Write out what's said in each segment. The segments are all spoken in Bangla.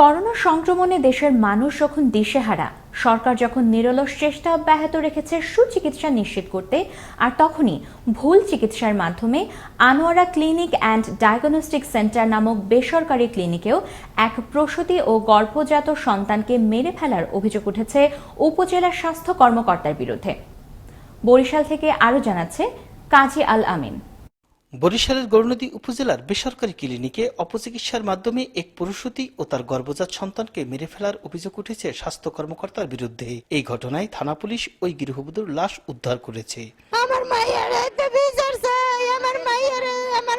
করোনা সংক্রমণে দেশের মানুষ যখন দিশেহারা, সরকার যখন নিরলস চেষ্টা অব্যাহত রেখেছে সুচিকিৎসা নিশ্চিত করতে, আর তখনই ভুল চিকিৎসার মাধ্যমে Anowara clinic and diagnostic centre নামক বেসরকারি ক্লিনিকেও এক প্রসূতি ও গর্ভজাত সন্তানকে মেরে ফেলার অভিযোগ উঠেছে উপজেলা স্বাস্থ্য কর্মকর্তার বিরুদ্ধে। বরিশাল থেকে আরও জানাচ্ছে কাজী আল আমিন। বরিশালের গৌরনদী উপজেলার বেসরকারি ক্লিনিকে অপচিকিৎসার মাধ্যমে এক পুরুষতী ও তার গর্ভজাত সন্তানকে মেরে ফেলার অভিযোগ উঠেছে স্বাস্থ্য কর্মকর্তার বিরুদ্ধে। এই ঘটনায় থানা পুলিশ ওই গৃহবধূর লাশ উদ্ধার করেছে। আমার আমার আমার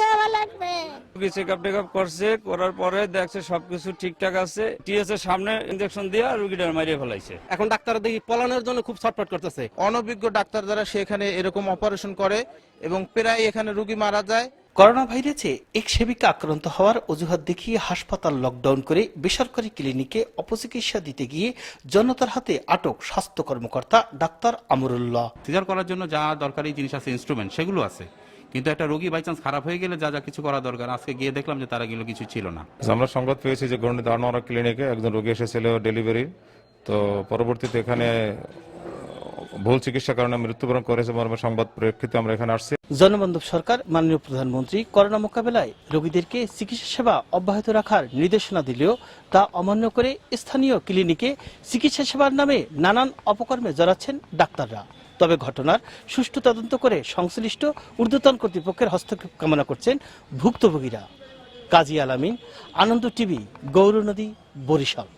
দেওয়া লাগবে। রোগী চেক আপ করছে করার পরে দেখছে সবকিছু ঠিকঠাক আছে। টিএস এর সামনে ইঞ্জেকশন দিয়ে রুগীটার মারিয়ে ফেলাইছে। এখন ডাক্তাররা দেখি পলানোর জন্য খুব ছটফট করতেছে। অনভিজ্ঞ ডাক্তার দ্বারা সেখানে এরকম অপারেশন করে এবং প্রায় এখানে রোগী মারা যায়। করোনা ভাইরাসে এক সেবিকা আক্রান্ত হওয়ার অজুহাত দেখিয়ে হাসপাতাল লকডাউন করে বেসরকারি ক্লিনিকে অপচিকিৎসা দিতে গিয়ে জনতার হাতে আটক স্বাস্থ্য কর্মকর্তা ডাক্তার আমরুল্লাহ। সিজার করার জন্য যা দরকারি জিনিস আছে ইনস্ট্রুমেন্ট সেগুলো আছে। কিন্তু একটা রোগী বাই চান্স খারাপ হয়ে গেলে যা যা কিছু করা দরকার। আজকে গিয়ে দেখলাম যে তারা গেলে কিছু ছিল না। আমরা সংবাদ পেয়েছি যে গণিত আনোয়ারা ক্লিনিকে একজন রোগী এসেছিল ডেলিভারি। তো পরবর্তীতে এখানে ভুল চিকিৎসার কারণে মৃত্যুবরণ করেছে মর্মে সংবাদ প্রেক্ষিতে আমরা এখানে আসছি। জনবান্ধব সরকার মাননীয় প্রধানমন্ত্রী করোনা মোকাবেলায় রোগীদেরকে চিকিৎসা সেবা অব্যাহত রাখার নির্দেশনা দিলেও তা অমান্য করে স্থানীয় ক্লিনিকে চিকিৎসা সেবার নামে নানান অপকর্মে জড়াচ্ছেন ডাক্তাররা। তবে ঘটনার সুষ্ঠু তদন্ত করে সংশ্লিষ্ট ঊর্ধ্বতন কর্তৃপক্ষের হস্তক্ষেপ কামনা করছেন ভুক্তভোগীরা। কাজী আলামিন আনন্দ টিভি, গৌরনদী, বরিশাল।